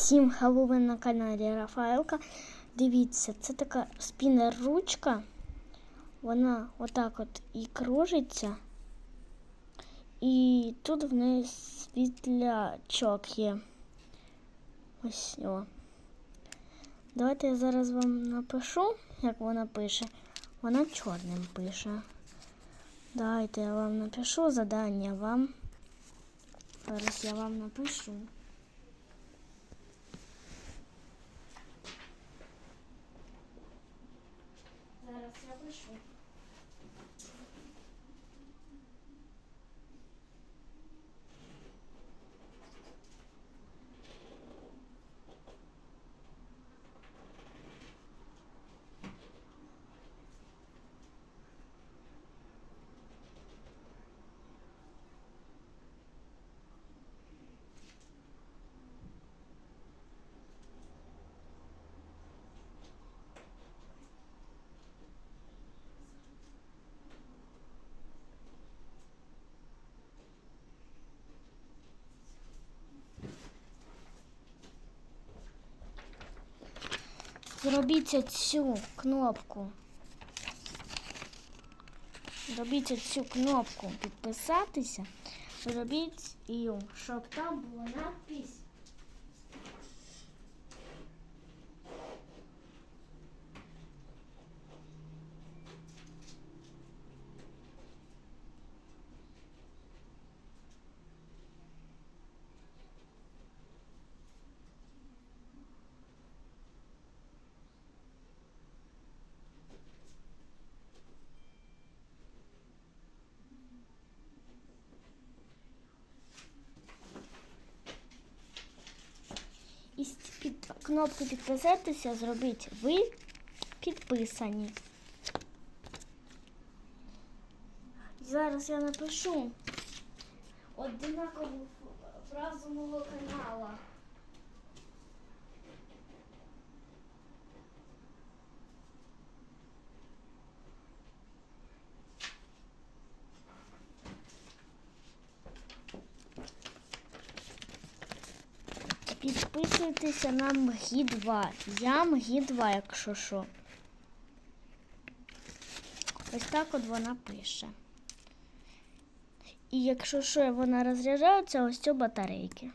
Всім хелло, ви на каналі Рафаелка. Дивіться, це така спінер-ручка. Вона отак от і кружиться. І тут в неї світлячок є. Ось о. Давайте я зараз вам напишу, як вона пише. Вона чорним пише. Давайте я вам напишу задання вам. Зараз я вам напишу. Зараз Зробіть цю кнопку. Зробіть цю кнопку підписатися. Зробіть її, щоб там була надпись. Кнопку підписатися зробіть ви підписані. Зараз я напишу однакову фразу мого канала. Підписуйтеся на МГІ 2. Я МГІ 2, якщо що. Ось так от вона пише. І якщо що, вона розряджається, ось цю батарейки.